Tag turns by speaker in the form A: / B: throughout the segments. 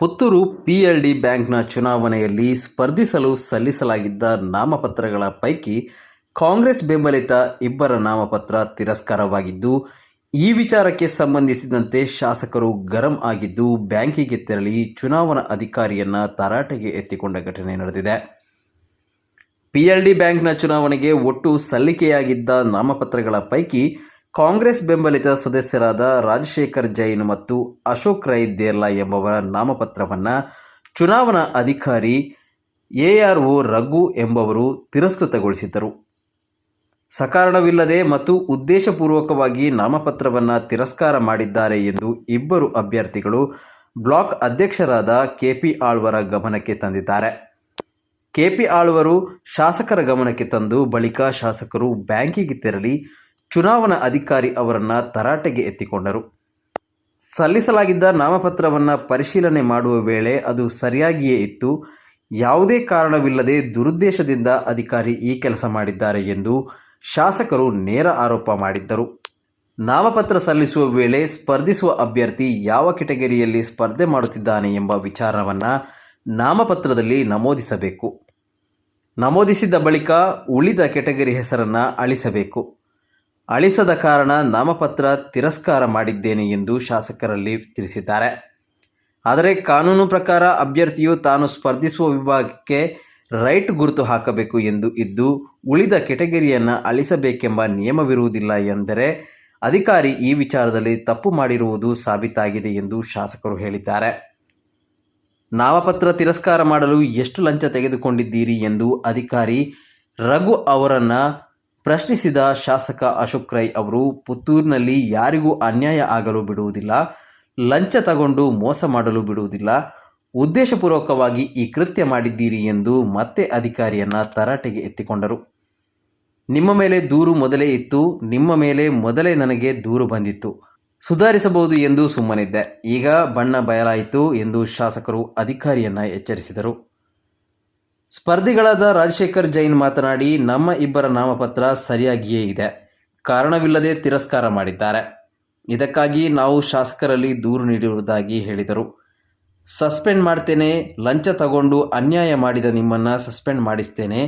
A: Puttur PLD ಬ್ಯಾಂಕ್ನ ಚುನಾವಣೆಯಲ್ಲಿ ಸ್ಪರ್ಧಿಸಲು ಸಲ್ಲಿಸಲಾಗಿದ್ದ ನಾಮಪತ್ರಗಳ ಪೈಕಿ ಕಾಂಗ್ರೆಸ್ ಬೆಂಬಲಿತ ಇಬ್ಬರ ನಾಮಪತ್ರ ತಿರಸ್ಕಾರವಾಗಿದ್ದು, ಈ ವಿಚಾರಕ್ಕೆ ಸಂಬಂಧಿಸಿದಂತೆ ಶಾಸಕರು ಗರಂ ಆಗಿದ್ದು ಬ್ಯಾಂಕಿಗೆ ತೆರಳಿ ಚುನಾವಣಾ ಅಧಿಕಾರಿಯನ್ನ ತರಾಟೆಗೆ ಎತ್ತಿಕೊಂಡ ಘಟನೆ ನಡೆದಿದೆ. ಪಿಎಲ್ಡಿ ಬ್ಯಾಂಕ್ನ ಚುನಾವಣೆಗೆ ಒಟ್ಟು ಸಲ್ಲಿಕೆಯಾಗಿದ್ದ ನಾಮಪತ್ರಗಳ ಪೈಕಿ ಕಾಂಗ್ರೆಸ್ ಬೆಂಬಲಿತ ಸದಸ್ಯರಾದ ರಾಜಶೇಖರ್ ಜೈನ್ ಮತ್ತು ಅಶೋಕ್ ರೈ ದೇರ್ಲಾ ಎಂಬವರ ನಾಮಪತ್ರವನ್ನು ಚುನಾವಣಾ ಅಧಿಕಾರಿ ಎ ಆರ್ ಒ ರಘು ಎಂಬವರು ತಿರಸ್ಕೃತಗೊಳಿಸಿದ್ದರು. ಸಕಾರಣವಿಲ್ಲದೆ ಮತ್ತು ಉದ್ದೇಶಪೂರ್ವಕವಾಗಿ ನಾಮಪತ್ರವನ್ನು ತಿರಸ್ಕಾರ ಮಾಡಿದ್ದಾರೆ ಎಂದು ಇಬ್ಬರು ಅಭ್ಯರ್ಥಿಗಳು ಬ್ಲಾಕ್ ಅಧ್ಯಕ್ಷರಾದ ಕೆಪಿ ಆಳ್ವರ ಗಮನಕ್ಕೆ ತಂದಿದ್ದಾರೆ. ಕೆಪಿ ಆಳ್ವರು ಶಾಸಕರ ಗಮನಕ್ಕೆ ತಂದು ಬಳಿಕ ಶಾಸಕರು ಬ್ಯಾಂಕಿಗೆ ತೆರಳಿ ಚುನಾವಣಾ ಅಧಿಕಾರಿ ಅವರನ್ನು ತರಾಟೆಗೆ ಎತ್ತಿಕೊಂಡರು. ಸಲ್ಲಿಸಲಾಗಿದ್ದ ನಾಮಪತ್ರವನ್ನು ಪರಿಶೀಲನೆ ಮಾಡುವ ವೇಳೆ ಅದು ಸರಿಯಾಗಿಯೇ ಇತ್ತು. ಯಾವುದೇ ಕಾರಣವಿಲ್ಲದೆ ದುರುದ್ದೇಶದಿಂದ ಅಧಿಕಾರಿ ಈ ಕೆಲಸ ಮಾಡಿದ್ದಾರೆ ಎಂದು ಶಾಸಕರು ನೇರ ಆರೋಪ ಮಾಡಿದ್ದರು. ನಾಮಪತ್ರ ಸಲ್ಲಿಸುವ ವೇಳೆ ಸ್ಪರ್ಧಿಸುವ ಅಭ್ಯರ್ಥಿ ಯಾವ ಕೆಟಗರಿಯಲ್ಲಿ ಸ್ಪರ್ಧೆ ಮಾಡುತ್ತಿದ್ದಾನೆ ಎಂಬ ವಿಚಾರವನ್ನು ನಾಮಪತ್ರದಲ್ಲಿ ನಮೂದಿಸಬೇಕು. ನಮೂದಿಸಿದ ಬಳಿಕ ಉಳಿದ ಕೆಟಗರಿ ಹೆಸರನ್ನು ಅಳಿಸಬೇಕು. ಅಳಿಸದ ಕಾರಣ ನಾಮಪತ್ರ ತಿರಸ್ಕಾರ ಮಾಡಿದ್ದೇನೆ ಎಂದು ಶಾಸಕರಲ್ಲಿ ತಿಳಿಸಿದ್ದಾರೆ. ಆದರೆ ಕಾನೂನು ಪ್ರಕಾರ ಅಭ್ಯರ್ಥಿಯು ತಾನು ಸ್ಪರ್ಧಿಸುವ ವಿಭಾಗಕ್ಕೆ ರೈಟ್ ಗುರುತು ಹಾಕಬೇಕು ಎಂದು ಇದ್ದು, ಉಳಿದ ಕೆಟಗರಿಯನ್ನು ಅಳಿಸಬೇಕೆಂಬ ನಿಯಮವಿರುವುದಿಲ್ಲ ಎಂದರೆ ಅಧಿಕಾರಿ ಈ ವಿಚಾರದಲ್ಲಿ ತಪ್ಪು ಮಾಡಿರುವುದು ಸಾಬೀತಾಗಿದೆ ಎಂದು ಶಾಸಕರು ಹೇಳಿದ್ದಾರೆ. ನಾಮಪತ್ರ ತಿರಸ್ಕಾರ ಮಾಡಲು ಎಷ್ಟು ಲಂಚ ತೆಗೆದುಕೊಂಡಿದ್ದೀರಿ ಎಂದು ಅಧಿಕಾರಿ ರಘು ಅವರನ್ನು ಪ್ರಶ್ನಿಸಿದ ಶಾಸಕ ಅಶೋಕ್ ರೈ ಅವರು, ಪುತ್ತೂರಿನಲ್ಲಿ ಯಾರಿಗೂ ಅನ್ಯಾಯ ಆಗಲು ಬಿಡುವುದಿಲ್ಲ, ಲಂಚ ತಗೊಂಡು ಮೋಸ ಮಾಡಲು ಬಿಡುವುದಿಲ್ಲ, ಉದ್ದೇಶಪೂರ್ವಕವಾಗಿ ಈ ಕೃತ್ಯ ಮಾಡಿದ್ದೀರಿ ಎಂದು ಮತ್ತೆ ಅಧಿಕಾರಿಯನ್ನ ತರಾಟೆಗೆ ಎತ್ತಿಕೊಂಡರು. ನಿಮ್ಮ ಮೇಲೆ ದೂರು ಮೊದಲೇ ಇತ್ತು, ನಿಮ್ಮ ಮೇಲೆ ಮೊದಲೇ ನನಗೆ ದೂರು ಬಂದಿತ್ತು. ಸುಧಾರಿಸಬಹುದು ಎಂದು ಸುಮ್ಮನಿದ್ದೆ. ಈಗ ಬಣ್ಣ ಬಯಲಾಯಿತು ಎಂದು ಶಾಸಕರು ಅಧಿಕಾರಿಯನ್ನ ಎಚ್ಚರಿಸಿದರು. ಸ್ಪರ್ಧಿಗಳಾದ ರಾಜಶೇಖರ್ ಜೈನ್ ಮಾತನಾಡಿ, ನಮ್ಮ ಇಬ್ಬರ ನಾಮಪತ್ರ ಸರಿಯಾಗಿಯೇ ಇದೆ. ಕಾರಣವಿಲ್ಲದೆ ತಿರಸ್ಕಾರ ಮಾಡಿದ್ದಾರೆ. ಇದಕ್ಕಾಗಿ ನಾವು ಶಾಸಕರಲ್ಲಿ ದೂರು ನೀಡಿರುವುದಾಗಿ ಹೇಳಿದರು. ಸಸ್ಪೆಂಡ್ ಮಾಡ್ತೇನೆ, ಲಂಚ ತಗೊಂಡು ಅನ್ಯಾಯ ಮಾಡಿದ ನಿಮ್ಮನ್ನು ಸಸ್ಪೆಂಡ್ ಮಾಡಿಸ್ತೇನೆ.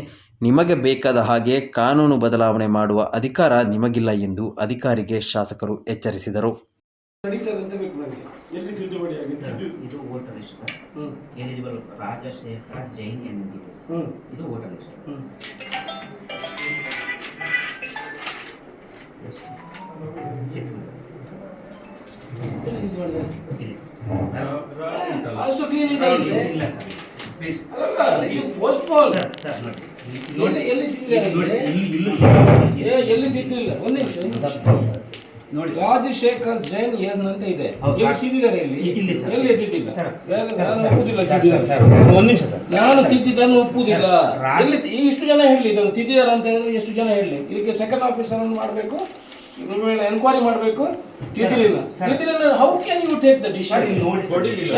A: ನಿಮಗೆ ಬೇಕಾದ ಹಾಗೆ ಕಾನೂನು ಬದಲಾವಣೆ ಮಾಡುವ ಅಧಿಕಾರ ನಿಮಗಿಲ್ಲ ಎಂದು ಅಧಿಕಾರಿಗೆ ಶಾಸಕರು ಎಚ್ಚರಿಸಿದರು
B: ನಡೀತದೆ ಅಂತ ಬೇಕು ನನಗೆ ಎಲ್ಲಿ ತಿದ್ದುಪಡಿ ಆಗಿದೆ
C: ಸರ್ ಇದು voter list
B: hmm
C: eligible Rajashekara Jain ಎಂದಿದೆ ಬಿ
B: ಎಸ್
C: ಇದು ವೋಟರ್ ಲಿಸ್ಟ್.
B: ಎಲ್ಲಿ ಅಷ್ಟು ಕ್ಲೀನ್ ಇದೆ
C: ಇಲ್ಲ ಸರ್ ಪ್ಲೀಸ್
B: ಇದು
C: ನೋಡಿ ನೋಡಿ.
B: ಎಲ್ಲಿ ಎಲ್ಲಿ ತಿದ್ದಿಲ್ಲ ಒಂದ್ ನಿಮಿಷ ಒಂದ್ ನಿಮಿಷ.
C: ನೋಡಿ ಸರ್.
B: ರಾಜಶೇಖರ್ ಜೈನ್ ಏನ್ ಅಂತ ಇದೆ.
C: ಹೌದು.
B: ಎಲ್ಲಿ ತಿದ್ದಿದ್ದಾರೆ ಇಲ್ಲಿ?
C: ಇಲ್ಲಿ ಸರ್.
B: ಎಲ್ಲಿ ತಿದ್ದಿಲ್ಲ
C: ಸರ್
B: ನಾನು
C: ಸರ್,
B: ಒಪ್ಪುದಿಲ್ಲ
C: ಸರ್,
B: ತಿದ್ದಿದ್ದಾರೆ.
C: ಸರ್, ಒಂದು ನಿಮಿಷ ಸರ್.
B: ನಾನು ತಿದ್ದಿದ್ದನ್ನು ಒಪ್ಪುದಿಲ್ಲ.
C: ಸರ್, ರಾ-
B: ಎಲ್ಲಿ ತಿ- ಇಷ್ಟು ಜನ ಹೇಳಿ ಇದನ್ನು ತಿದ್ದಿದ್ದಾರೆ ಅಂತ ಹೇಳಿದ್ರೆ ಎಷ್ಟು ಜನ ಹೇಳಿ ಇದಕ್ಕೆ ಸೆಕೆಂಡ್ ಆಫೀಸರ್ ಅನ್ನು ಮಾಡಬೇಕು. ಇದ್ರ ಮೇಲೆ ಎನ್ಕ್ವೈರಿ ಮಾಡಬೇಕು? ತಿದ್ದಿರಲಿಲ್ಲ
C: sir.
B: How can you take the decision.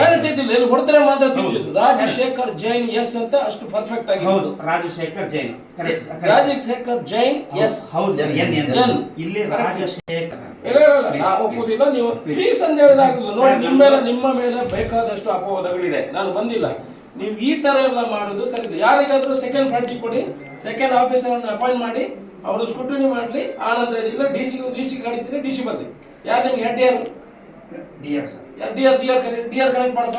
B: ಏನು ತಿದ್ದಿಲ್ಲ. ಇಲ್ಲಿ ಹೊಡೆದ್ರೆ ಮಾತ್ರ ತಿದ್ದಿಲ್ಲ ರಾಜಶೇಖರ್ ಜೈನ್ ಎಸ್ ಅಂತ ಅಷ್ಟು ಪರ್ಫೆಕ್ಟ್ ಆಗಿ
C: ಹೌದು Rajashekhar Jain. Correct
B: Rajashekar Jain yes.
C: ಹೌದು. ಇಲ್ಲಿ ರಾಜಶೇಖರ್
B: ಇಲ್ಲ, ಇಲ್ಲ, ಒಪ್ಪುದಿಲ್ಲ ನೀವು ಪ್ಲೀಸ್ ಅಂತ ಹೇಳಿದಾಗಿಲ್ಲ ನೋಡಿ ನಿಮ್ಮ ಮೇಲೆ ನಿಮ್ಮ ಮೇಲೆ ಬೇಕಾದಷ್ಟು ಅಪವಾದಗಳಿದೆ. ನಾನು ಬಂದಿಲ್ಲ. ನೀವು ಈ ತರ ಎಲ್ಲ ಮಾಡುದು ಸರಿ ಯಾರಿಗಾದ್ರೂ ಸೆಕೆಂಡ್ ಪಾರ್ಟಿ ಕೊಡಿ. ಸೆಕೆಂಡ್ ಆಫೀಸರ್ ಅಪಾಯಿಂಟ್ ಮಾಡಿ. ಅವರು ಸ್ಕೂಟ್ರಿ ಮಾಡಲಿ ಆ ನಂತರ ಇಲ್ಲ ಡಿ ಸಿ ಡಿ ಸಿ ಕಡಿತೀನಿ ಡಿ ಸಿ ಬರಲಿ ಯಾರು ನಿಮ್ಗೆ ಹೆಡ್ ಯಾರು?
C: Sir.
B: D R D R ಕರೆ ಡಿ ಆರ್ ಕನೆಕ್ಟ್ ಮಾಡಪ್ಪ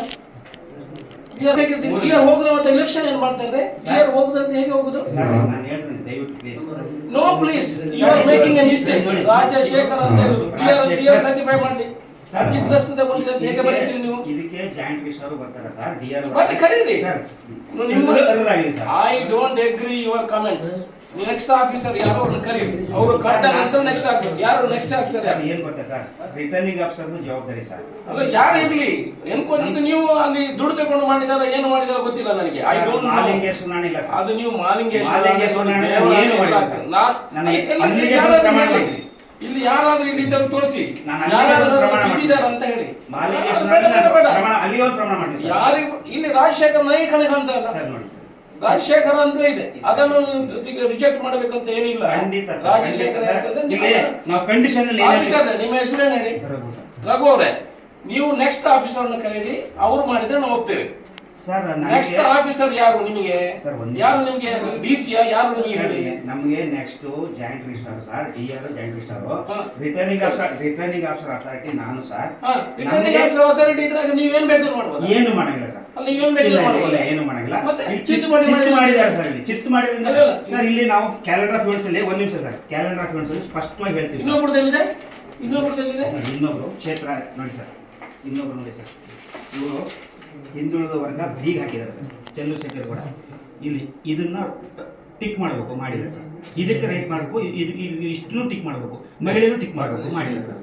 B: ಡಿ ಆರ್ ಡಿ ಆರ್ ಹೋಗುದು ಮತ್ತೆ ಎಲೆಕ್ಷನ್ ಏನ್ ಮಾಡ್ತಾರೆ ಡಿ ಆರ್ ಹೋಗುದು ಅಂತ ಹೇಗೆ ಹೋಗುದು? No please you are making a mistake Rajashekar ಅಂತ ಹೇಳುದು. D R D R certify ಮಾಡಲಿ. ಅರ್ಜಿತ್ ಪ್ರಶ್ನೆ ತಗೊಂಡಿದೆ ಅಂತ ಹೇಗೆ ಬರೀತೀರಿ ನೀವು?
C: ಇದಕ್ಕೆ ಜಾಯಿಂಟ್ ಬರ್ತಾರೆ ಸರ್?
B: ಬರ್ಲಿ, ಕರೀರಿ. I don't agree your comments next officer ಯಾರೋ ಅವ್ರನ್ನ ಕರೀರಿ. ಅವರು ನಂತರ ನೆಕ್ಸ್ಟ್ ಆಫೀಸರ್ ಯಾರು ನೆಕ್ಸ್ಟ್ ಆಫೀಸರ್
C: ಸರ್ ಏನ್ ಗೊತ್ತಾ ಸರ್? ರಿಟರ್ನಿಂಗ್ ಆಫೀಸರ್ ಜವಾಬ್ದಾರಿ ಸರ್.
B: ಅಲ್ಲ ಯಾರು ಇರ್ಲಿ? ಎನ್ಕ್ವೈರಿ ನೀವು ಅಲ್ಲಿ ದುಡ್ಡು ತಗೊಂಡು ಮಾಡಿದಾರ ಏನು ಮಾಡಿದಾರ ಗೊತ್ತಿಲ್ಲ ನನಗೆ. ಐ ಡೋಂಟ್
C: ಮಾಲಿಂಗೇಶ ಮಾಲಿಂಗೇಶ್ ಇಲ್ಲ ಸರ್.
B: ಅದು ನೀವು ಮಾಲಿಂಗೇಶ್
C: ಮಾಲಿಂಗೇಶ್ ಏನು
B: ಮಾಡಿದಾರ
C: ಮಾಡಿಲ್ಲ ಸರ್.
B: ನಾನು ಇಲ್ಲಿ ಯಾರಾದ್ರೂ. ಇಲ್ಲಿ ಇದ್ದರು ತೋರಿಸಿ. ಯಾರಾದ್ರೂ
C: ಪ್ರಮಾಣ
B: ತಿದ್ದಿದ್ದಾರೆ ಅಂತ ಹೇಳಿ.
C: ಮಾಲಿಂಗೇಶ್
B: ಅದು ಬೇಡ ಬೇಡ ಬೇಡ.
C: ಪ್ರಮಾಣ ಅಲ್ಲಿ ಒಂದು ಪ್ರಮಾಣ ಮಾಡಿ
B: ಯಾರಿಗೂ ಇಲ್ಲಿ ರಾಜಶೇಖರ್ ನಾಯಕನಿಗೆ ಅಂತ
C: ಸರ್ ನೋಡಿ ಸರ್.
B: ರಾಜಶೇಖರ ಅಂತ ಇದೆ. ಅದನ್ನು ರಿಜೆಕ್ಟ್ ಮಾಡಬೇಕಂತ ಏನಿಲ್ಲ.
C: ಖಂಡಿತ ಸರ್.
B: ರಾಜಶೇಖರ
C: ಖಂಡಿತ
B: ಹೆಸರು.
C: ಇಲ್ಲಿ
B: ನಿಮ್ಮ-
C: ನಾವು ಕಂಡೀಷನ್ ಅಲ್ಲಿ ಏನ್
B: ಆಫೀಸರ್ ನಿಮ್ಮ ಹೆಸರು ಹೇಳಿ?
C: ರಘು.
B: ಅವರೇ ನೀವು ನೆಕ್ಸ್ಟ್ ಆಫೀಸರ್ನ ಕರೀರಿ. ಅವ್ರು ಮಾಡಿದ್ರೆ ನಾವು ಹೋಗ್ತೇವೆ.
C: ಸರ್
B: ನೆಕ್ಸ್ಟ್ ಆಫೀಸರ್ ಯಾರು ನಿಮಗೆ?
C: ಸರ್, ಒಂದು
B: ಯಾರು ನಿಮಗೆ? ಡಿ ಸಿ ಯಾರು ನಿಮಗೆ ಹೇಳಿ
C: ನಮಗೆ next joint register sir D R joint register
B: ಹಾ.
C: Returning officer returning officer authority ನಾನು ಸರ್
B: ರಿಟರ್ನಿಂಗ್ ಆಫೀಸರ್ ಅಥಾರಿಟಿ ಇದ್ರಾಗ ನೀವೇನ್ ಬೇಕಾದ್ರೂ ಮಾಡ್ಬೋದು?
C: ಏನು ಮಾಡಂಗಿಲ್ಲ ಸರ್
B: ಅಲ್ಲಿ
C: ಏನು
B: ಬೇಕಾದ್ರೂ
C: ಇಲ್ಲ, ಏನು ಮಾಡಂಗಿಲ್ಲ.
B: ಮತ್ತೆ ಚಿತ್ತು ಮಾಡಿ
C: ಮಾಡಿದ್ದಾರೆ ಸರ್ ಇಲ್ಲಿ. ಚಿತ್ ಮಾಡಿದ್ರಿಂದ. ಸರ್ ಇಲ್ಲಿ. ನಾವು ಕ್ಯಾಲೆಂಡರ್ ಆಫ್ ಇವೆಂಟ್ಸ್ ಅಲ್ಲಿ ಒಂದು ನಿಮಿಷ ಸರ್ ಕ್ಯಾಲೆಂಡರ್ ಆಫ್ ಇವೆಂಟ್ಸ್ ಅಲ್ಲಿ ಸ್ಪಷ್ಟವಾಗಿ ಹೇಳ್ತೀವಿ
B: ಇನ್ನೊಬ್ಬರದಲ್ಲಿದೆ
C: ಇನ್ನೊಬ್ಬರದಲ್ಲಿದೆ ಇನ್ನೊಬ್ಬರು ಕ್ಷೇತ್ರ ನೋಡಿ ಸರ್ ಇನ್ನೊಬ್ರು ನೋಡಿ ಸರ್ ಇವರು ಹಿಂದುಳಿದ ವರ್ಗ ಬೀಗ ಹಾಕಿದ್ದಾರೆ ಸರ್. ಚಂದ್ರಶೇಖರ್ ಕೂಡ ಇಲ್ಲಿ ಇದನ್ನ ಟಿಕ್ ಮಾಡಬೇಕು, ಮಾಡಿಲ್ಲ ಸರ್. ಇದಕ್ಕೆ ರೈಟ್ ಮಾಡಬೇಕು, ಇದು ಇಷ್ಟು ಟಿಕ್ ಮಾಡಬೇಕು. ಮಹಿಳೆಯರು ಟಿಕ್ ಮಾಡಬೇಕು, ಮಾಡಿಲ್ಲ ಸರ್.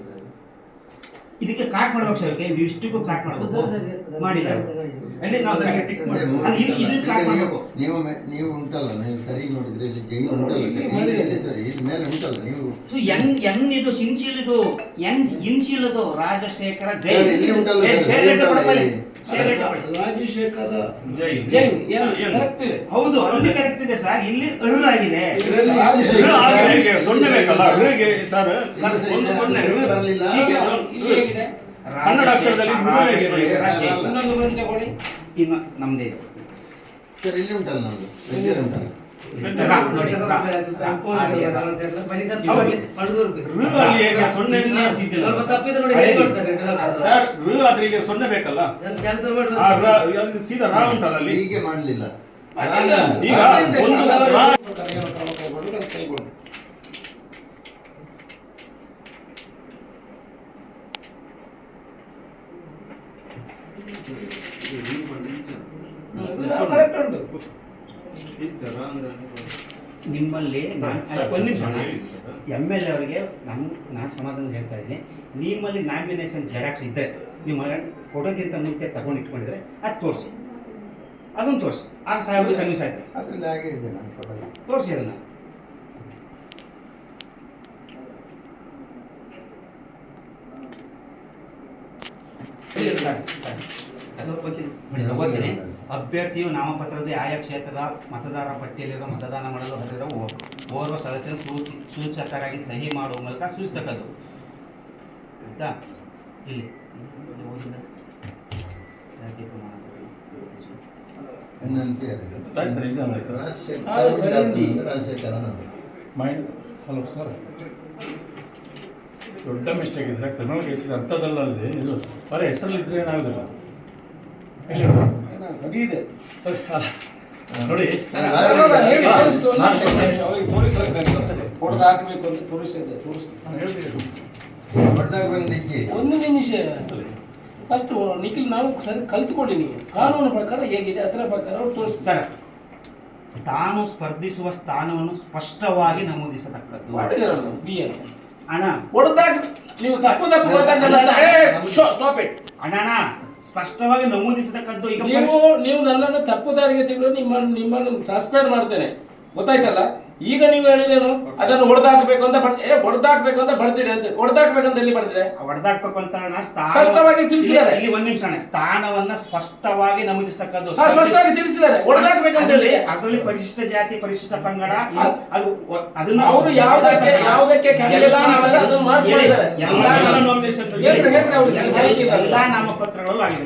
C: ಇದಕ್ಕೆ ಕಾಟ್ ಮಾಡ್ಬೇಕು. ಸರ್ ಓಕೆ ಇಷ್ಟಕ್ಕೂ ಕಾಟ್ ಮಾಡಬೇಕು ಮಾಡಿಲ್ಲ ಅಲ್ಲಿ ನಾವು ಟಿಕ್ ಮಾಡಬೇಕು ಇದು- ಇದನ್ನ ಕಾಟ್ ಮಾಡಬೇಕು
D: ನೀವು ಮೆ- ನೀವು ಉಂಟಲ್ಲ ನೀವು ಸರಿ ನೋಡಿದ್ರೆ ಇಲ್ಲಿ ಜೈಲು ಉಂಟಲ್ಲ ಸರ್. ಇಲ್ಲಿ ಸರ್ ಇಲ್ಲಿ ಮೇಲೆ ಉಂಟಲ್ಲ ನೀವು
C: ಸೊ ಎನ್ ಎನ್ ಇದು ಸಿನ್ಶೀಲ್ ಇದು ಎನ್ ಇದು ರಾಜಶೇಖರ ಜೈ
D: ಇಲ್ಲಿ ಉಂಟಲ್ಲ ಸರ್.
B: ರಾಜಶೇಖರ ಕರೆಕ್ಟ್ ಇದೆ.
C: ಹೌದು ಅಲ್ಲಿ ಕರೆಕ್ಟ್ ಇದೆ ಸರ್. ಇಲ್ಲಿ ಅರು ಆಗಿದೆ.
E: ಸೊನ್ನೆ ಬೇಕಲ್ಲ? ಸರ್? ಒಂದು ಸೊನ್ನೆ.
B: ಹೇಗಿದೆ
E: ಕನ್ನಡ ಅಕ್ಷರದಲ್ಲಿ.
B: ಇನ್ನೊಂದು ಬಂದೆ ಕೊಡಿ
C: ಇನ್ನು ನಮ್ದೇ ಇದೆ.
D: ಸರ್ ಇಲ್ಲಿ ಉಂಟಲ್ಲ ನಮ್ದು? ವೆಂಕೇರ್ ಉಂಟಲ್ಲ?
C: ರಾ, ನೋಡಿ, ರಾ, ರಾ, ಹಾಗೆ ರಾ.
E: ಋ ಅಲ್ಲಿ ಹೇಗೆ ಸೊನ್ನೆ ಇದ್ದಿದ್ದಿಲ್ಲ. ಸರ್ ಋ ಆದ್ರೆ ಈಗ ಸೊನ್ನೆ ಬೇಕಲ್ಲ? ಆ ರ ಅದು ಸೀದಾ ರಾ ಉಂಟಲ್ಲ ಅಲ್ಲಿ?
D: ಹೀಗೆ ಮಾಡಲಿಲ್ಲ.
E: ಈಗ ಒಂದು ರಾ-
B: ಕರೆಯುವ ಕ್ರಮ ಕೈಗೊಳ್ಳಿ, ಅದನ್ನು ಕೈಗೊಳ್ಳಿ. ಹ್ಮ್, ಇದು correct ಉಂಟು.
C: ನಿಮ್ಮಲ್ಲಿ ಒಂದು ಅಲ್ಲ, ಒಂದ್ ನಿಮಿಷ. ಎಂ ಎಲ್ ಎ ಅವರಿಗೆ ನಾನು ನಾನು ಸಮಾಧಾನ ಹೇಳ್ತಾ ಇದ್ದೀನಿ. ನಿಮ್ಮಲ್ಲಿ ನಾಮಿನೇಷನ್ ಜೆರಾಕ್ಸ್ ಇದ್ದರೆ ನೀವು ಕೊಡೋಕ್ಕಿಂತ ಮುಂಚೆ ತಗೊಂಡು ಇಟ್ಕೊಂಡಿದ್ರೆ ಅದು ತೋರಿಸಿ. ಅದನ್ನು ತೋರಿಸಿ. ಆಗ ಸಾಹೇಬ್ ಕನ್ವಿನ್ಸ್ ಆಯ್ತು.
D: ಅದ್ರಲ್ಲಿ ಹಾಗೆ ಇದೆ
C: ತೋರಿಸಿ ಅದನ್ನು. ಸರಿ ಸರ್, ಓದ್ತೀನಿ. ಅಭ್ಯರ್ಥಿಯು ನಾಮಪತ್ರದ ಆಯಾ ಕ್ಷೇತ್ರದ ಮತದಾರ ಪಟ್ಟಿಯಲ್ಲಿರುವ ಮತದಾನ ಮಾಡಲು ಹೊರಟಿರುವ ಓರ್ವ ಸದಸ್ಯ ಸೂಚಿ ಸೂಚಕರಾಗಿ ಸಹಿ ಮಾಡುವ ಮೂಲಕ ಸೂಚಿಸಕದು ಆಯ್ತಾ? ಇಲ್ಲಿ.
F: Hello sir. ದೊಡ್ಡ ಮಿಸ್ಟೇಕ್ ಇದ್ರೆ ಕ್ರಿಮಿನಲ್ ಕೇಸ್ ಇದೆ ಅಂಥದ್ದಲ್ಲದೆ ಇದು ಬರೀ ಹೆಸರಲ್ಲಿದ್ರೆ ಏನಾಗೋದಿಲ್ಲ.
B: ಇದೆ.
F: ನೋಡಿ.
B: ಹೊಡ್ದು ಹಾಕ್ಬೇಕು ಅಂತ ತೋರಿಸಿದ್ದೆ ತೋರಿಸ್ತೀನಿ ಒಂದು ನಿಮಿಷ ಫಸ್ಟ್ ನಿಖಿಲ್ ನಾವು ಸರಿ ಕಲ್ತ್ಕೊಳ್ಳಿ ನೀವು ಕಾನೂನು ಪ್ರಕಾರ ಹೇಗಿದೆ ಅದರ ಪ್ರಕಾರ ಅವ್ರು ತೋರಿಸ್ತಾರೆ
C: ಸರ್ ತಾನು ಸ್ಪರ್ಧಿಸುವ ಸ್ಥಾನವನ್ನು ಸ್ಪಷ್ಟವಾಗಿ ನಮೂದಿಸತಕ್ಕದ್ದು
B: ಮಾಡಿದಾರಲ್ಲ ಬಿ ಎನ್
C: ಅಣ್ಣ
B: ಹೊಡೆದಾಗ ನೀವು ತಪ್ಪು ತಪ್ಪು ಸ್ಟಾಪ್ ಇಟ್
C: ಅಣ್ಣ ಸ್ಪಷ್ಟವಾಗಿ ನಮೂದಿಸತಕ್ಕದ್ದು ಈಗ
B: ನೀವು ನೀವು ನನ್ನನ್ನು ತಪ್ಪು ದಾರಿಗೆ ತಿಂಗಳು ನಿಮ್ಮನ್ನು ನಿಮ್ಮನ್ನು ಸಸ್ಪೆಂಡ್ ಮಾಡ್ತೇನೆ. ಗೊತ್ತಾಯ್ತಲ್ಲ? ಈಗ ನೀವು ಹೇಳಿದೇನು? ಅದನ್ನು ಹೊಡೆದಾಕ್ಬೇಕು ಅಂತ ಬಡ್ ಏ ಹೊಡೆದಾಕ್ಬೇಕು ಅಂತ ಬಡ್ದಿದೆ ಅಂತ. ಹೊಡೆದಾಕಬೇಕಂತ ಎಲ್ಲಿ ಬಡ್ದಿದೆ
C: ಹೊಡೆದಾಕ್ಬೇಕು ಅಂತ
B: ಸ್ಪಷ್ಟವಾಗಿ ತಿಳಿಸಿದ್ದಾರೆ.
C: ಇಲ್ಲಿ- ಒಂದ್ ನಿಮಿಷ ಅಣ್ಣ ಸ್ಥಾನವನ್ನ ಸ್ಪಷ್ಟವಾಗಿ ನಮೂದಿಸತಕ್ಕದ್ದು
B: ಸ್ಪಷ್ಟವಾಗಿ ತಿಳಿಸಿದ್ದಾರೆ. ಹೊಡೆದಾಕಬೇಕಂತ ಹೇಳಿ.
C: ಅದರಲ್ಲಿ ಅದರಲ್ಲಿ ಪರಿಶಿಷ್ಟ ಜಾತಿ ಪರಿಶಿಷ್ಟ ಪಂಗಡ ಅದು ಅದನ್ನ
B: ಅವರು ಯಾವ್ದಕ್ಕೆ ಯಾವ್ದಕ್ಕೆ
C: ಎಲ್ಲಾ ಎಲ್ಲಾ
E: ಎಲ್ಲ
C: ನಾಮ-. ಎಲ್ಲ- ಎಲ್ಲಾ ಆಗಿದೆ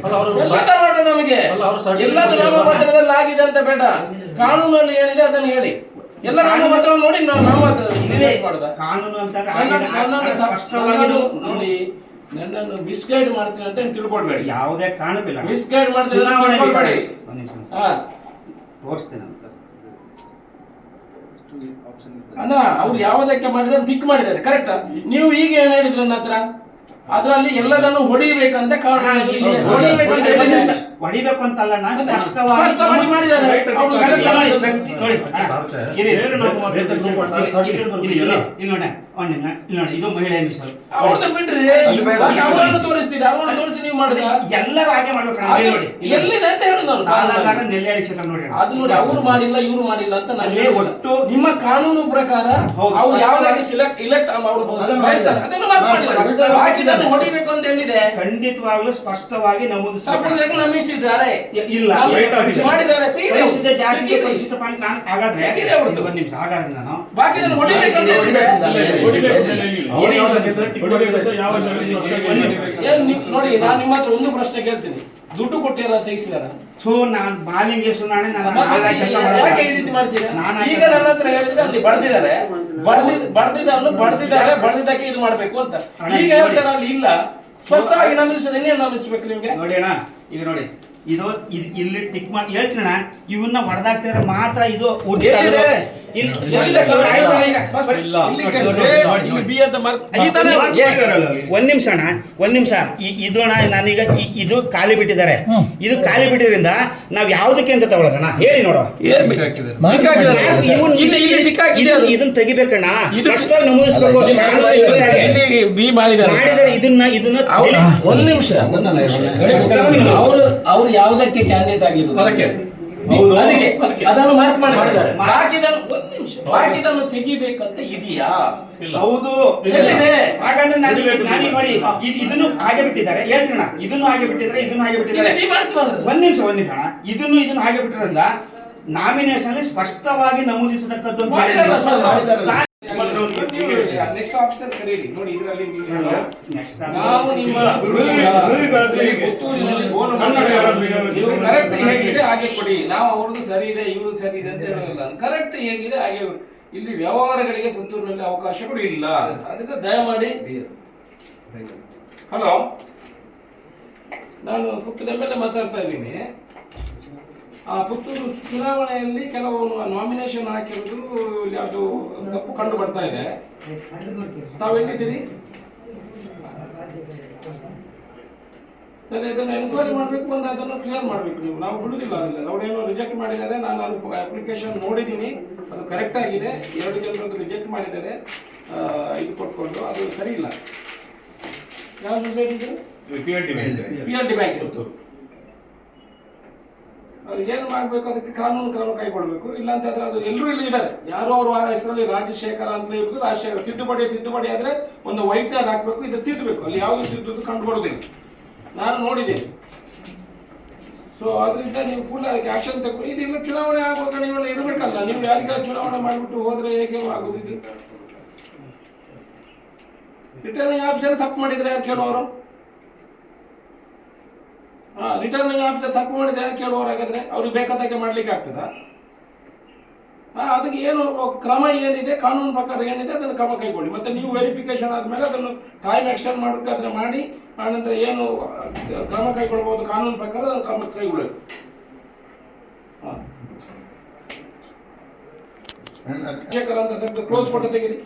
F: ಅಲ್ಲ, ಅವರು-
B: ಎಲ್ಲದ ಮಾಡಿ ನಮಗೆ?
F: ಅಲ್ಲ, ಅವರು
B: ನಾಮಪತ್ರದಲ್ಲಿ ಆಗಿದೆ ಅಂತ ಬೇಡ. ಕಾನೂನಲ್ಲಿ ಏನಿದೆ ಅದನ್ನು ಹೇಳಿ. ಎಲ್ಲ ನಾಮಪತ್ರವನ್ನು ನೋಡಿ ನಾವು ನಾಮಪತ್ರ
C: ಇಲ್ಲಿ
B: delete ಮಾಡುದಾ?
C: ಕಾನೂನು ಅಂತಂದ್ರೆ
B: ನನ್ನನ್ನು
C: ಸ್ಪಷ್ಟವಾಗಿ ನಾವು-
B: ನೋಡಿ ನನ್ನನ್ನು ಮಿಸ್ಗೈಡ್ ಮಾಡ್ತೀನಿ ಅಂತ ನೀವು ತಿಳ್ಕೊಳ್ಬೇಡಿ.
C: ಯಾವುದೇ ಕಾರಣಕ್ಕಿಲ್ಲ
B: ಮಿಸ್ಗೈಡ್ ಮಾಡ್ತೀನಿ ಅಂತ ತಿಳ್ಕೊಳ್ಬೇಡಿ. ಹಾ.
C: ತೋರಿಸ್ತೇನೆ ಸರ್.
B: ಅಣ್ಣ ಅವ್ರು ಯಾವುದಕ್ಕೆ ಮಾಡಿದ್ರೆ ಟಿಕ್ ಮಾಡಿದ್ದಾರೆ ಕರೆಕ್ಟ್ ನೀವು ಈಗ ಏನ್ ಹೇಳಿದ್ರು ನನ್ನ ಹತ್ರ? ಅದರಲ್ಲಿ ಎಲ್ಲದನ್ನು ಹೊಡಿಬೇಕಂತ ಕಾರಣ. ಹೊಡಿಬೇಕಂತ ಹೇಳಿದ್ರೆ
C: ಹೊಡಿಬೇಕು ಅಂತಲ್ಲ ನಾನು
B: ಸ್ಪಷ್ಟವಾಗಿ
C: ಸ್ಪಷ್ಟವಾಗಿ
B: ಮಾಡಿದ್ದಾರೆ. ಅವ್ರು
C: ನೋಡಿ, ಅಣ್ಣ, ಇರಿ, ಇರಿ, ಇಲ್ಲಿ ಒಂದು ನಿಮಿಷ, ಇಲ್ಲಿ ಇದು ಮಹಿಳೆ ಮೀಸಲು
B: ಅವ್ರದ್ದು ಬಿಡ್ರಿ.
D: ಅಲ್ಲಿ ಬೇಡ, ಅಲ್ಲಿ
B: ಅವರನ್ನು ತೋರಿಸ್ತೀರಿ ಅವರನ್ನು ತೋರಿಸಿ ನೀವು ಮಾಡುದ.
C: ಎಲ್ಲರೂ ಹಾಗೆ ಮಾಡ್ಬೇಕು ಅಣ್ಣ, ಇಲ್ಲಿ ನೋಡಿ ಇಲ್ಲಿ ನೋಡಿ.
B: ಎಲ್ಲಿದೆ ಅಂತ
C: ಸಾಲಗಾರ ನೆಲ್ಯಾಡಿ ಕ್ಷೇತ್ರ ನೋಡಿ ಅಣ್ಣ.
B: ಅದು ನೋಡಿ ಅವ್ರು ಮಾಡಿಲ್ಲ ಇವ್ರು ಮಾಡಿಲ್ಲ ಅಂತ ನಾನು
C: ಅಲ್ಲಿ. ಒಟ್ಟು
B: ನಿಮ್ಮ ಕಾನೂನು ಪ್ರಕಾರ
C: ಹೌದು,
B: ಅವ್ರು ಯಾವ್ದಕ್ಕೆ ಸಿಲೆಕ್ಟ್ ಇಲೆಕ್ಟ್ ಅವರು
D: ಅದನ್ನು
B: ಬಯಸ್ತಾರೆ.
D: ಮಾಡಿದ್ದಾರೆ.
B: ಅದನ್ನು ಮಾರ್ಕ್ ಮಾಡಿದ್ದಾರೆ.
D: ಸ್ಪಷ್ಟವಾಗಿ
B: ಬಾಕಿದನ್ನು ಹೊಡಿಬೇಕು ಅಂತ ಹೇಳಿದೆ.
C: ಖಂಡಿತವಾಗ್ಲೂ ಸ್ಪಷ್ಟವಾಗಿ ನಮೂದಿಸ
B: ಸಪೋಸ್ ನಮಗೆ ವಹಿಸಿದ್ದಾರೆ
C: ಇ- ಇಲ್ಲ.
B: ಮಾಡಿದ್ದಾರೆ
C: ಪಾಯಿಂಟ್ ನಾನು ಹಾಗಾದ್ರೆ ಒಂದು ನಿಮಿಷ ಹಾಗಾದ್ರೆ ನಾನು
B: ನೀವು ನೋಡಿ ನಾನು ನಿಮ್ಮ ಹತ್ರ ಒಂದು ಪ್ರಶ್ನೆ ಕೇಳ್ತೀನಿ. ದುಡ್ಡು ಕೊಟ್ಟಿರ ತೆಗಿಸಿದಾರ
C: ಸೊ ನಾನು ಬಾಲಿಂಗ್ ನಾಳೆ ನಾನು
B: ಮತ್ತೆ
C: ನಾಳೆ ಕೆಲಸ
B: ಯಾಕೆ ಈ ರೀತಿ ಮಾಡ್ತೀರಾ?
C: ನಾನು
B: ಈಗ ನನ್ನ ಹತ್ರ ಹೇಳಿದ್ರೆ ಅಲ್ಲಿ ಬಡ್ದಿದ್ದಾರೆ. ಬಡ್ದಿದ್ದನ್ನು ಬಡ್ದಿದ್ದಾರೆ ಬಡ್ದಿದ್ದಕ್ಕೆ ಇದು ಮಾಡ್ಬೇಕು ಅಂತ. ಈಗ ಹೇಳ್ತಾರೆ ಅಲ್ಲಿ ಇಲ್ಲ. ಸ್ಪಷ್ಟವಾಗಿ ನಮಿಸ್ಬೇಕು ನಿಮ್ಗೆ.
C: ನೋಡಿ ಅಣ್ಣ ಇದು ನೋಡಿ ಇದು ಇದು ಇಲ್ಲಿ ಟಿಕ್ ಮಾಡಿ ಹೇಳ್ತೀನಣ್ಣ ಇವನ್ನ ಹೊಡೆದಾಕ್ತಿದ್ರೆ ಮಾತ್ರ ಇದು ಒಂದ್ ನಿಮಿಷ ಅಣ್ಣ ಒಂದ್ ನಿಮಿಷ. ಇದು ಅಣ್ಣ ನಾನೀಗ ಇದು ಖಾಲಿ ಬಿಟ್ಟಿದ್ದಾರೆ. ಇದು ಖಾಲಿ ಬಿಟ್ಟಿದ್ರಿಂದ ನಾವ್ ಯಾವ್ದಕ್ಕೆ ಅಂತ ತಗೊಳ್ಳೋಣ ಹೇಳಿ ನೋಡುವ. ಇದನ್ನ ತೆಗಿಬೇಕಣ್ಣ. ಸ್ಪಷ್ಟವಾಗಿ ನಮೂದಿಸ್ಬೇಕು ಮಾಡಿದರೆ ಇದನ್ನ ಇದನ್ನ
B: ಅವ್ರು- ಒಂದ್ ನಿಮಿಷ. ಅವ್ರು ಅವರು ಯಾವ್ದಕ್ಕೆ ಕ್ಯಾಂಡಿಡೇಟ್ ಆಗಿದ್ರು
E: ಅದಕ್ಕೆ. ಹೌದು.
B: ಅದಕ್ಕೆ
E: ಅದಕ್ಕೆ.
B: ಅದನ್ನು ಮಾರ್ಕ್ ಮಾಡಿದ್ದಾರೆ.
C: ಮಾಡಿದ್ದಾರೆ.
B: ಬಾಕಿದನ್ನು ಒಂದ್ ನಿಮಿಷ. ಬಾಕಿದನ್ನು ತೆಗಿಬೇಕಂತ ಇದೆಯಾ?
E: ಇಲ್ಲ.
C: ಹೌದು.
B: ಎಲ್ಲಿದೆ?
C: ಹಾಗಾದ್ರೆ ನಾನು
E: ಬಿಡ್ಬೇಕು.
C: ನಾನು ನೋಡಿ ಇದ್- ಇದನ್ನು ಹಾಗೆ ಬಿಟ್ಟಿದ್ದಾರೆ. ಹೇಳ್ತೀನ ಇದನ್ನು ಹಾಗೆ ಬಿಟ್ಟಿದ್ದಾರೆ ಇದನ್ನು ಹಾಗೆ ಬಿಟ್ಟಿದ್ದಾರೆ.
B: ಇಲ್ಲಿ ಮಾರ್ಕ್
C: ಒಂದ್ ನಿಮಿಷ ಒಂದ್ ನಿಮಿಷ ಅಣ್ಣ. ಇದನ್ನು ಇದನ್ನು ಹಾಗೆ ಬಿಟ್ಟಿರೋದ್ರಿಂದ ನಾಮಿನೇಷನ್ ಅಲ್ಲಿ ಸ್ಪಷ್ಟವಾಗಿ ನಮೂದಿಸತಕ್ಕದ್ದು ಅಂತ
B: ಮಾಡಿದಾರಲ್ಲ, ಸ್ಪಷ್ಟ. ನೆಕ್ಸ್ಟ್ ಆಫೀಸರ್ ಕರೀರಿ. ನೋಡಿ ಇದರಲ್ಲಿ ನಾವು ನಿಮ್ಮ ಪುತ್ತೂರಿನಲ್ಲಿ ನೀವು ಕರೆಕ್ಟ್ ಹೇಗಿದೆ ಹಾಗೆ ಕೊಡಿ. ನಾವು ಅವ್ರದ್ದು ಸರಿ ಇದೆ ಇವ್ರದ್ದು ಸರಿ ಇದೆ ಅಂತ ಹೇಳೋದಿಲ್ಲ. ಕರೆಕ್ಟ್ ಹೇಗಿದೆ ಹಾಗೆ ಇಲ್ಲಿ ವ್ಯವಹಾರಗಳಿಗೆ ಪುತ್ತೂರಿನಲ್ಲಿ ಅವಕಾಶಗಳು ಇಲ್ಲ. ಅದರಿಂದ ದಯಮಾಡಿ. ಹಲೋ ನಾನು ಪುತ್ತೂರು ಮೇಲೆ ಎಲ್ ಎ ಮಾತಾಡ್ತಾ ಇದ್ದೀನಿ. ಆ ಪುತ್ತೂರು ಚುನಾವಣೆಯಲ್ಲಿ ಕೆಲವು ನಾಮಿನೇಷನ್ ಹಾಕಿರೋದು ಇಲ್ಲಿ ಅದು ತಪ್ಪು ಕಂಡು ಬರ್ತಾ ಇದೆ. ತಾವೆಲ್ಲಿದ್ದೀರಿ ಸರಿ ಅದನ್ನು ಎನ್ಕ್ವೈರಿ ಮಾಡಬೇಕು ಅಂತ ಅದನ್ನು ಕ್ಲಿಯರ್ ಮಾಡಬೇಕು ನೀವು. ನಾವು ಬಿಡುವುದಿಲ್ಲ ಅದನ್ನ ಅವರೇನೋ ರಿಜೆಕ್ಟ್ ಮಾಡಿದ್ದಾರೆ ನಾನು ಅದು ಅಪ್ಲಿಕೇಶನ್ ನೋಡಿದ್ದೀನಿ. ಅದು ಕರೆಕ್ಟ್ ಆಗಿದೆ. ಎರಡು ಜನರದ್ದು ರಿಜೆಕ್ಟ್ ಮಾಡಿದ್ದಾರೆ. ಇದು ಕೊಟ್ಕೊಂಡು ಅದು ಸರಿ ಇಲ್ಲ. ಯಾವ ಸೊಸೈಟಿ ಇದು?
E: P L D
B: P L D bank ಇತ್ತು ಅದು ಏನು ಮಾಡಬೇಕು? ಅದಕ್ಕೆ ಕಾನೂನು ಕ್ರಮ ಕೈಗೊಳ್ಳಬೇಕು. ಇಲ್ಲ ಅಂತಂದ್ರೆ ಅದು ಎಲ್ಲರೂ ಇಲ್ಲಿ ಇದ್ದಾರೆ. ಯಾರೋ ಅವ್ರ ಹೆಸರಲ್ಲಿ ರಾಜಶೇಖರ ಅಂತ ಇರೋದು ರಾಜಶೇಖರ ತಿದ್ದುಪಡಿ ತಿದ್ದುಪಡಿ ಆದ್ರೆ ಒಂದು ವೈಟ್ ಟ್ಯಾಗ್ ಹಾಕಬೇಕು, ಇದು ತಿದ್ದಬೇಕು ಅಲ್ಲಿ ಯಾವುದು ತಿದ್ದುದು ಕಂಡು ಬರೋದಿಲ್ಲ ನಾನು ನೋಡಿದ್ದೇನೆ. ಸೊ ಅದರಿಂದ ನೀವು ಕೂಡ ಅದಕ್ಕೆ ಆಕ್ಷನ್ ತಗೊಳ್ಳಿ ಇದು ಇನ್ನು ಚುನಾವಣೆ ಆಗುವಾಗ ನೀವೆಲ್ಲ ಇರಬೇಕಲ್ಲ. ನೀವು ಯಾರಿಗಾದ್ರು ಚುನಾವಣೆ ಮಾಡಿಬಿಟ್ಟು ಹೋದ್ರೆ ಹೇಗೆ ಆಗೋದು ಇದು? ರಿಟರ್ನಿಂಗ್ ಆಫೀಸರ್ ತಪ್ಪು ಮಾಡಿದ್ರೆ ಯಾರು ಕೇಳುವವರು? ಹಾ ರಿಟರ್ನಿಂಗ್ ಆಫೀಸರ್ ತಪ್ಪು ಮಾಡಿದ್ರೆ ಯಾರು ಕೇಳುವವರು ಹಾಗಾದ್ರೆ? ಅವ್ರಿಗೆ ಬೇಕಾದಾಗೆ ಮಾಡ್ಲಿಕ್ಕೆ ಆಗ್ತದಾ? ಹಾ ಅದಕ್ಕೆ ಏನು ಕ್ರಮ ಏನಿದೆ ಕಾನೂನು ಪ್ರಕಾರ ಏನಿದೆ ಅದನ್ನು ಕ್ರಮ ಕೈಗೊಳ್ಳಿ. ಮತ್ತೆ ನೀವು ವೆರಿಫಿಕೇಶನ್ ಆದ್ಮೇಲೆ ಅದನ್ನು ಟೈಮ್ ಎಕ್ಸ್ಟೆಂಡ್ ಮಾಡಬೇಕಾದ್ರೆ ಮಾಡಿ ಆನಂತರ ಏನು ಕ್ರಮ ಕೈಗೊಳ್ಬಹುದು ಕಾನೂನು ಪ್ರಕಾರ ಅದನ್ನು ಕ್ರಮ ಕೈಗೊಳ್ಳಬೇಕು ಹಾಂ ಶೇಖರ್ ಅಂತ ತೆಗೆದು ಕ್ಲೋಸ್ ಫೋಟೋ ತೆಗೀರಿ